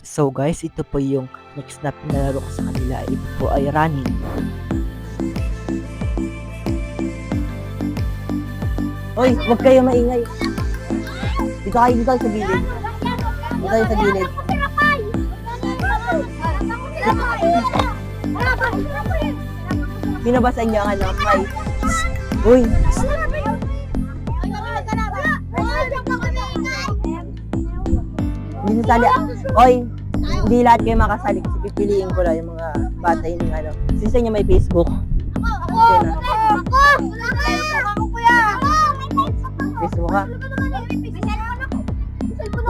So guys, ito po yung next na pinalaro ko sa kanila. Ito po ay running. Hoy, huwag kayo maingay. Dito kayo, dito kayo sa gilid. Dito kayo sa gilid. Sino ba sa inyo ang ano? May. Uy, sasali. Oy, hindi lahat kayo makasali kasi pipiliin ko lang yung mga bata yung ano. Sino sa inyo may Facebook? Facebook ka?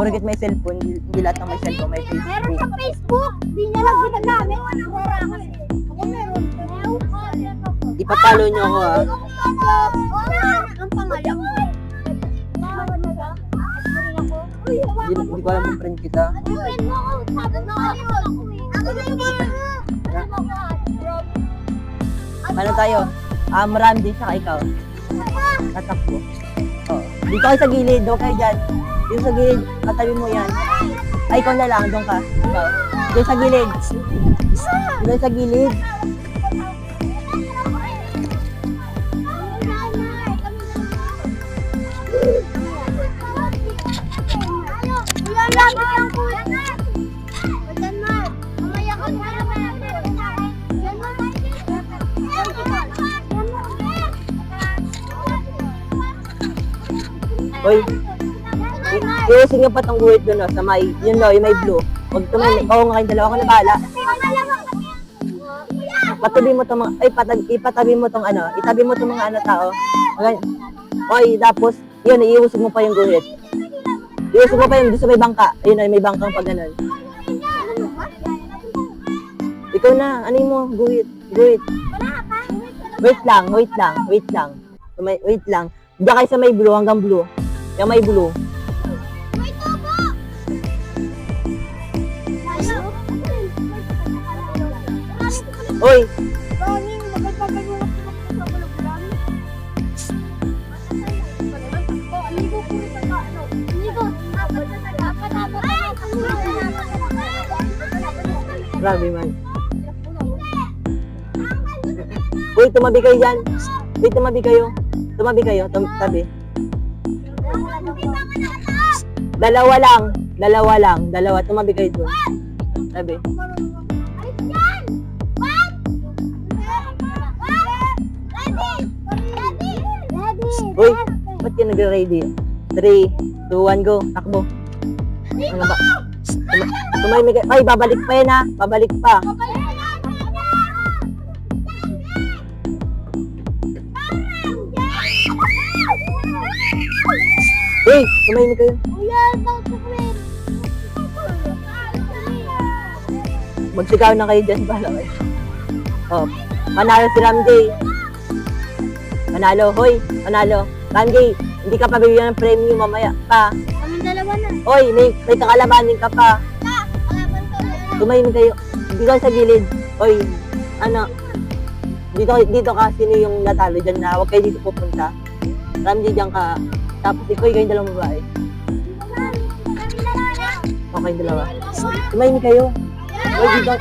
Porket may cellphone, hindi, hindi lahat ng may cellphone may Meron Facebook. sa Facebook, di niya lang ginagamit. Ako meron. Ipapalo nyo ako ah. Ang pangalan Hindi, ko alam kung friend kita. Paano tayo? Ah, marami din saka ikaw. Tatakbo. Oh. Dito kayo sa gilid, doon kayo dyan. Dito sa gilid, katabi mo yan. Ay, ikaw na lang, doon ka. Ikaw. Doon sa gilid. Doon sa gilid. Hoy, iusin nga pa tong guhit doon, oh, sa may, yun no, yung may blue. Huwag tumay, oo nga kayong dalawa ko na bahala. Patabi mo tong mga, ay, patag, ipatabi mo tong ano, itabi mo tong mga ano tao. Hoy, tapos, yun, iusin mo pa yung guhit. Iusin mo pa yung doon sa may bangka. Ayun, ay, may bangkang pag ganun. Ikaw na, ano mo, guhit, guhit. Wait lang, wait lang, wait lang. Sa may- Wait lang. Diyan kayo sa may blue hanggang blue. Yung may blue. Hoy, grabe man. Uy, tumabi kayo dyan. Uy, tumabi kayo. Tumabi kayo, tum tabi. Dalawa lang. Dalawa lang. Dalawa. Tumabi kayo doon. Tabi. Uy, ba't ka nagre-ready? 3, 2, 1, go. Takbo. Ano ba? Tumahimik kayo. Ay, babalik pa yan ha. Babalik pa. Uy, tumahimik kayo. Magsigaw na kayo dyan. Bahala kayo. Oh, panalo si Ramjay. Panalo, hoy, panalo. Ramjay, hindi ka pa bibigyan ng premium mamaya pa. Kami dalawa na. Hoy, may, may kakalabanin ka pa. Tumahimik kayo. Dito sa gilid. Hoy, ano, dito, dito ka, sino yung natalo dyan na huwag kayo dito pupunta. Ramjay dyan ka. Tapos ikaw, ikaw yung dalawang babae. Okay, dalawa. Tumahimik kayo. Hoy, dito.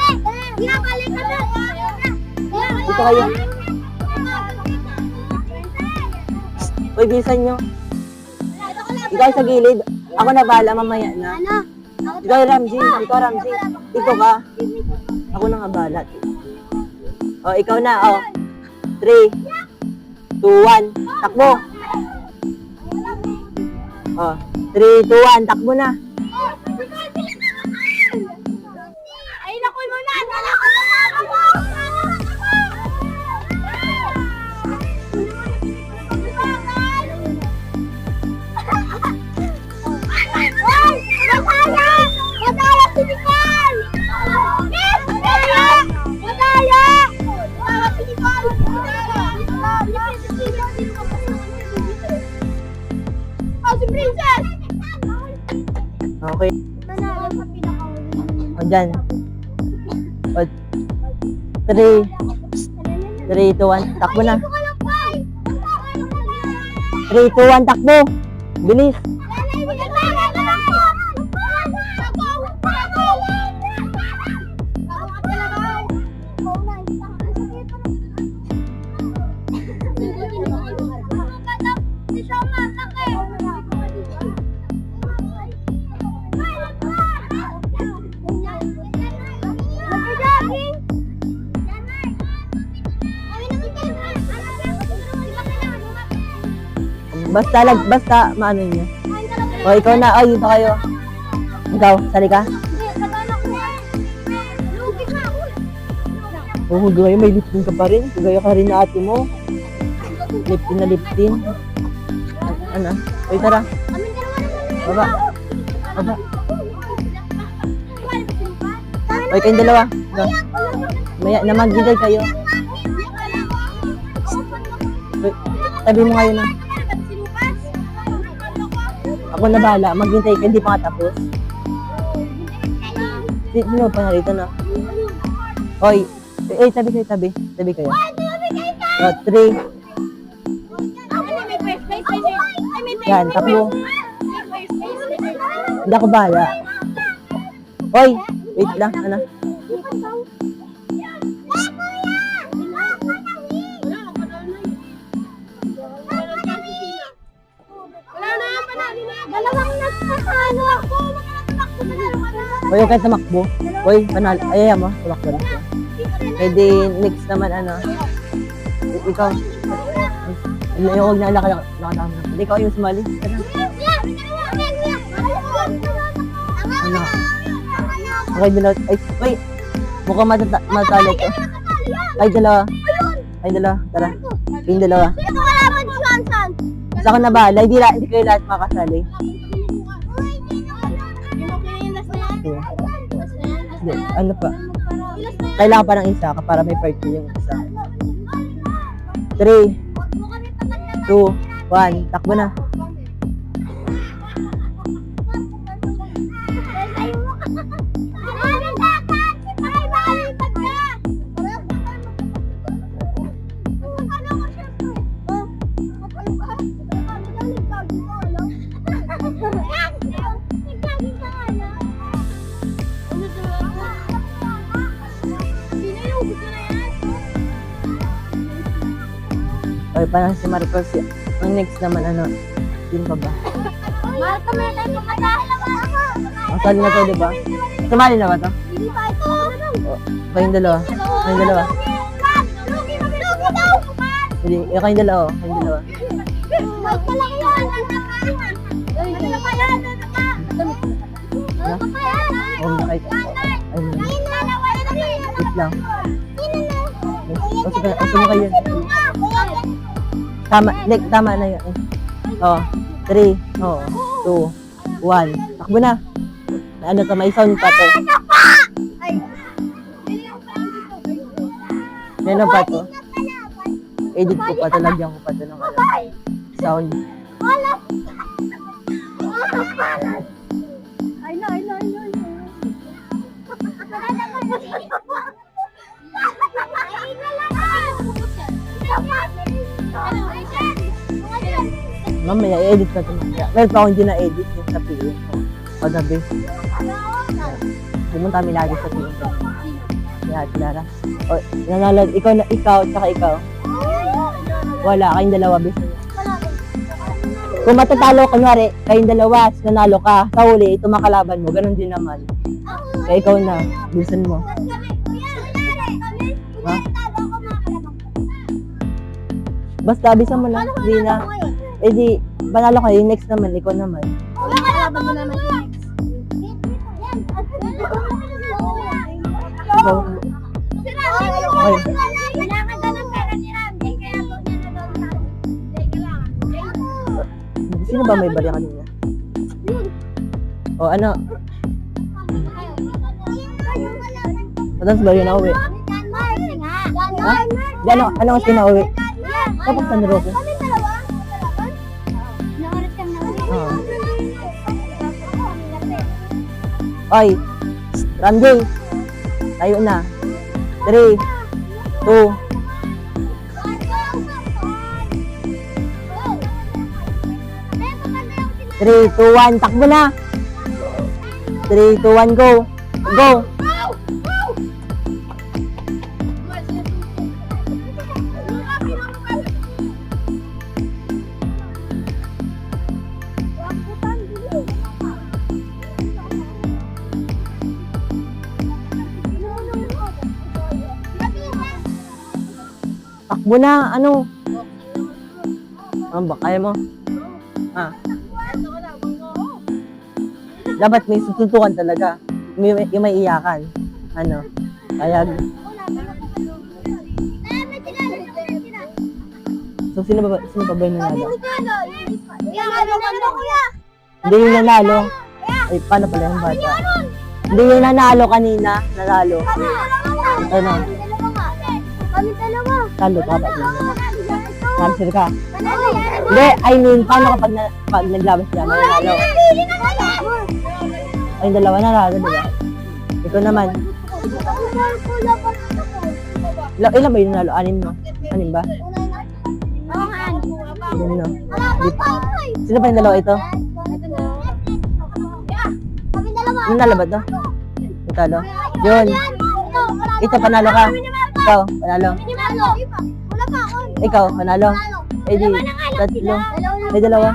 Dito kayo. Hoy, bilisan nyo. Ikaw sa gilid. Ako na bahala mamaya na. Ano? Ikaw, Ramsey. Ikaw, Ramsey. Dito ka. Ako na nga bahala. O, ikaw na. O. 3, 2, 1. Takbo. O. 3, 2, 1. Takbo na. Dyan. O. 3, 3, 2, 1. Takbo na. 3, 2, 1. Takbo. Bilis. Basta lag, basta maano niya. O, ikaw na. Ay, dito kayo. Ikaw, sali ka. Oo, oh, gaya may liptin ka pa rin. Gaya ka rin na ate mo. Liptin na liptin. An- Ano? Uy, tara. Baba. Baba. Uy, kayong dalawa. Go. Maya, na maghintay kayo. Tabi mo ngayon na. Ako na bahala. Maghintay ka, hindi pa nga tapos. Di- Sino pa narito na? Hoy, eh, tabi kayo, tabi. Tabi kayo. Oh, three. Yan, takbo. Hindi ako bahala. Hoy, wait lang, ano? Hoy, huwag kayo tumakbo. Hoy, panal. Ay, mo, tumakbo na siya. Eh di, next naman, ano? Ikaw. Hindi, huwag na laka nakatama. Hindi, ikaw yung sumali. Ano? Okay, dalawa. Ay, wait. Mukhang matata matalo to. Ay, dalawa. Ay, dalawa. Tara. Yung dalawa. Sa akin na bahala. Hindi, hindi kayo lahat makasali. Hindi, ano pa? Kailangan pa ng isa ka para may part two yung isa. 3, 2, 1. Takbo na. Okay, parang si Marcos. Ang next naman, ano? Yun pa ba? Marco, may tayo makadala Ang sali na to, di ba? Sumali na ba to? Hindi pa ito. Kayong dalawa. Kayong dalawa. Lugi daw. Hindi, yung kayong dalawa. oh. Kayong dalawa. Huwag ka lang yan. Ano na pa yan? Ano pa? Ano pa pa yan? Huwag na kayo. Ayun na. Ayun na, nawala na kayo. Wait lang. Na? O, sige, o, sige kayo. Tama, next, tama na yun. Oh, 3, oh, 2, 1. Takbo na. Ano to, may sound pa to. Meron pa to. Edit ko pa to, lagyan ko pa to ng ano, sound. Ay na, ay na, ay na, Mamaya, i-edit na to mamaya. Meron pa akong hindi na-edit yung sa PO. Pagabi. Pumunta kami lagi sa PO. Kaya, Clara. O, nanalo, ikaw, na, ikaw, tsaka ikaw. Wala, kayong dalawa, bisa niya. Kung matatalo, kunwari, kayong dalawa, nanalo ka, sa huli, ito makalaban mo, ganun din naman. Kaya ikaw na, bilisan mo. Ha? Basta, bisa mo lang, Rina. Eh di, panalo kayo, next naman, ikaw naman. Ikaw, sino ba may barya kanina? O ano, madalas ba yun na uwi? Di, ano, ano kasi na uwi? Tapos sa niro ko. Oo. Oy, Randy, tayo na. 3, 2, 3, 2, 1, takbo na. 3, 2, 1, go. Go. Na, ano? Ano ba, kaya mo? Ah. Dapat may sututukan talaga. May, yung may iyakan. Ano? Kaya, so sino ba, sino pa ba yung nanalo? Hindi yung nanalo. Ay, paano pala yung bata? Hindi yung nanalo kanina. Nanalo. Ano? Kami dalawa. Talo ka pa din. Cancel ka. Hindi, I mean, paano kapag na, pag naglabas ka, nanalo? Pili na kaya. Ay, yung dalawa nanalo, di ba? Ito naman. Ilan, ilan ba yung nanalo? Anim, no? Anim ba? Anim, no? Sino pa yung dalawa ito? Dalawa. Nanalo ba to? Yung talo? Yun. Ito, Ito, panalo ka. Ikaw, panalo. Pinalo. Wala pa ako. Ikaw, panalo. Eh di, tatlo. May dalawa.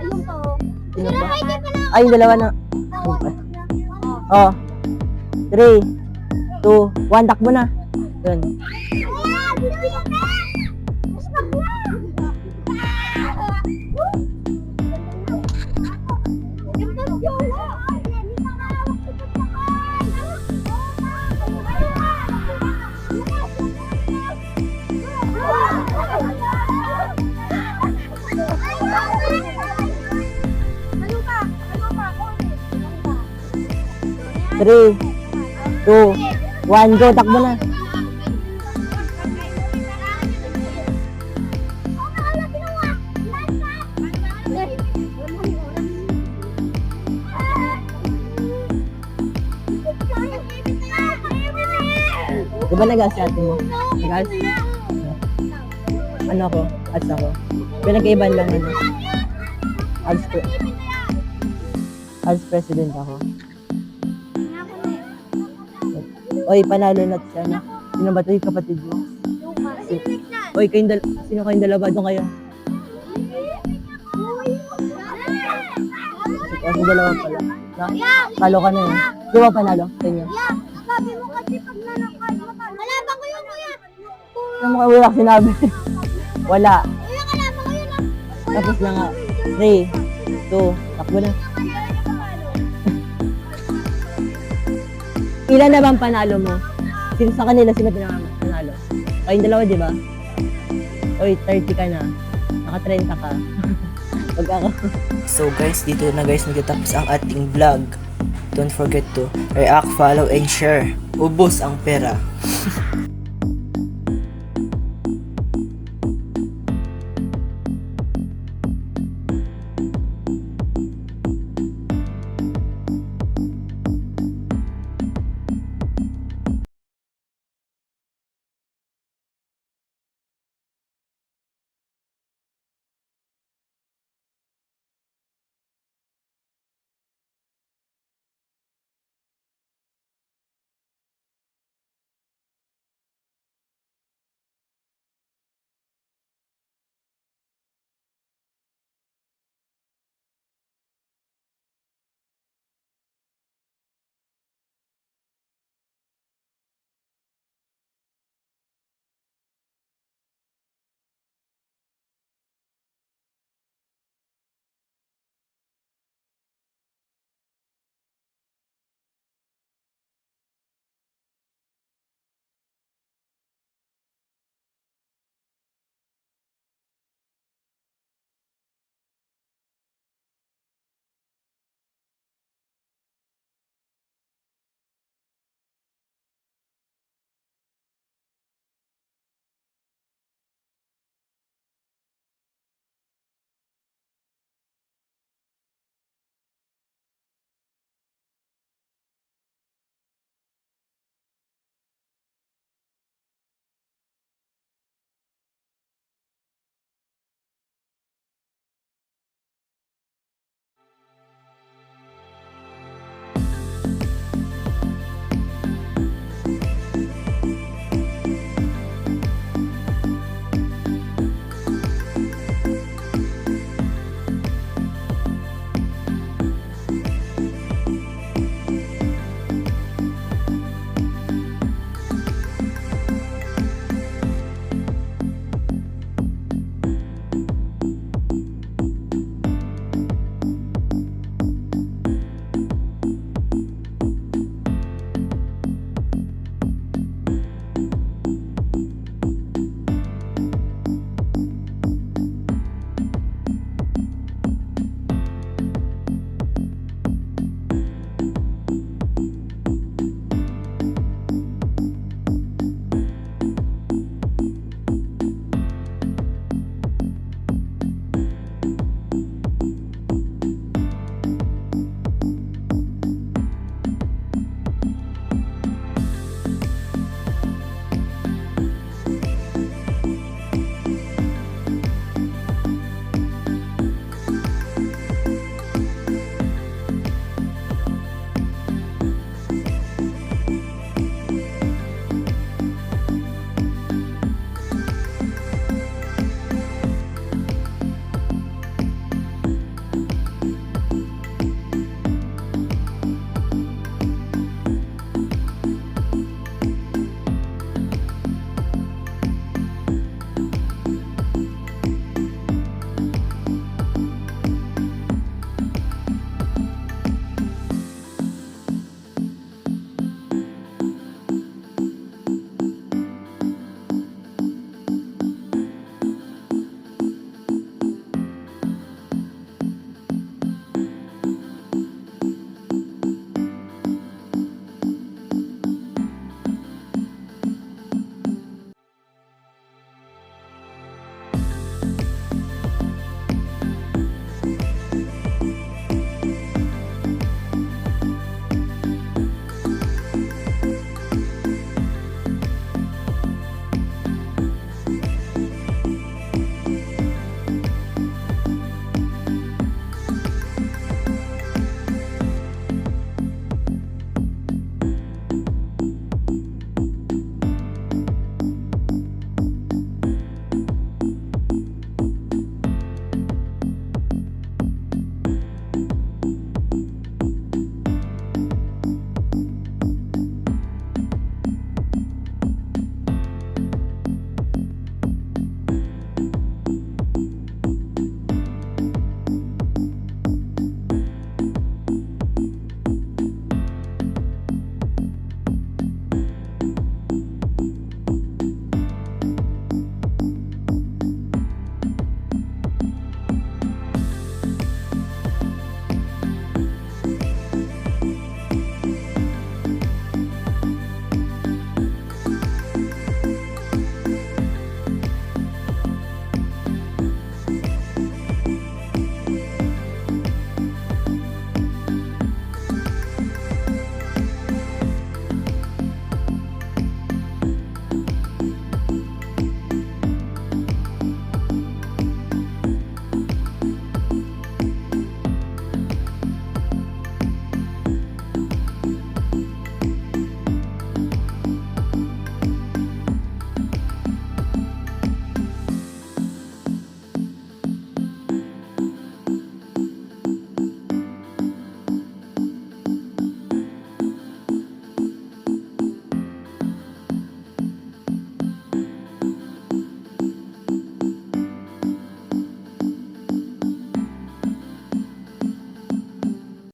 Ayun to. Sino ba? Ay, yung dalawa na. Oh. Three, two, one, takbo na. Yun. Three, two, one, go, takbo na. Di ba nagas si ate mo? Nagas? Ano ako? Ads ako. Pinagkaiban lang ano. Ads, pre- ads president ako. Oy, panalo na siya na. Sino ba ito yung kapatid mo? Oy, kayong dal sino kayong dalawa doon kayo? O, si dalawa pala. Na? Talo ka na yun. Di ba panalo sa inyo? Sabi mo kasi pag nanakay matalo. Kalaban ko yun, kuya. Ano mo wala sinabi? wala. Tapos na nga. 3, 2, takbo na. Ilan na bang panalo mo? Sino sa kanila sino pinakamanalo? Kayong dalawa, di ba? Oy, 30 ka na. Naka 30 ka. Pag ako. So guys, dito na guys nagtatapos ang ating vlog. Don't forget to react, follow, and share. Ubus ang pera.